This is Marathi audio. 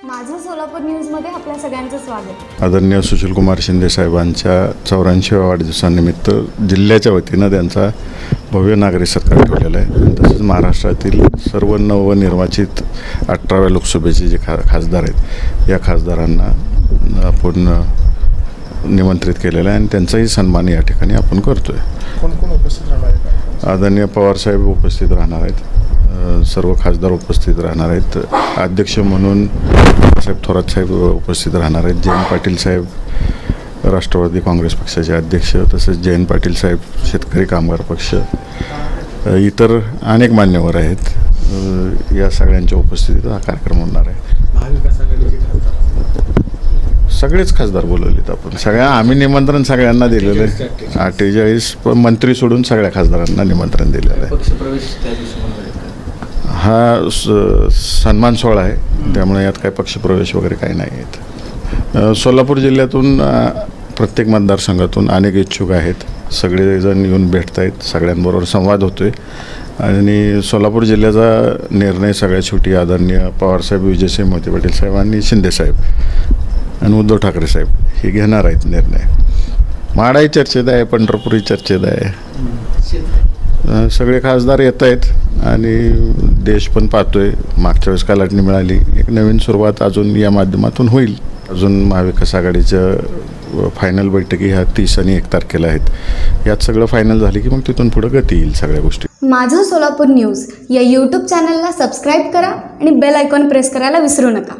सोलापूर न्यूजमध्ये आपल्या सगळ्यांचं स्वागत. आदरणीय सुशीलकुमार शिंदे साहेबांच्या चौऱ्याऐंशीव्या वाढदिवसानिमित्त जिल्ह्याच्या वतीनं त्यांचा भव्य नागरिक सत्कार ठेवलेला आहे. तसेच महाराष्ट्रातील सर्व नवनिर्वाचित अठराव्या लोकसभेचे जे खा खासदार आहेत या खासदारांना आपण निमंत्रित केलेलं आहे आणि त्यांचाही सन्मान या ठिकाणी आपण करतो आहे? आदरणीय पवारसाहेब उपस्थित राहणार आहेत. सर्व खासदार उपस्थित राहणार आहेत. अध्यक्ष म्हणून साहेब थोरात साहेब उपस्थित राहणार आहेत. जयंत पाटील साहेब राष्ट्रवादी काँग्रेस पक्षाचे अध्यक्ष तसेच जयंत पाटील साहेब शेतकरी कामगार पक्ष इतर अनेक मान्यवर आहेत. या सगळ्यांच्या उपस्थितीत हा कार्यक्रम होणार आहे. सगळेच खासदार बोलवलेत आपण. सगळ्या आम्ही निमंत्रण सगळ्यांना दिलेलं आहे. अठ्ठेचाळीस मंत्री सोडून सगळ्या खासदारांना निमंत्रण दिलेलं आहे. हा स- सन्मान सोहळा आहे. त्यामुळे यात काही पक्षप्रवेश वगैरे काही नाही आहेत. सोलापूर जिल्ह्यातून प्रत्येक मतदारसंघातून अनेक इच्छुक आहेत. सगळेजण येऊन भेटत आहेत सगळ्यांबरोबर संवाद होतो आहे आणि सोलापूर जिल्ह्याचा निर्णय सगळ्यात शेवटी आदरणीय पवारसाहेब विजयसिंह मोहिते पाटील साहेब आणि शिंदेसाहेब आणि उद्धव ठाकरे साहेब हे घेणार आहेत निर्णय. माडाही चर्चेत आहे पंढरपूरही चर्चेत आहे. सगळे खासदार येत आहेत आणि देश पण पाहतोय. मागच्या वेळेस कलाटणी मिळाली. एक नवीन सुरुवात अजून या माध्यमातून होईल. अजून महाविकास आघाडीच्या फायनल बैठकी ह्या तीस आणि एक तारखेला आहेत. यात सगळं फायनल झालं की मग तिथून पुढं गती येईल सगळ्या गोष्टी. माझं सोलापूर न्यूज या यूट्यूब चॅनलला सबस्क्राईब करा आणि बेल आयकॉन प्रेस करायला विसरू नका.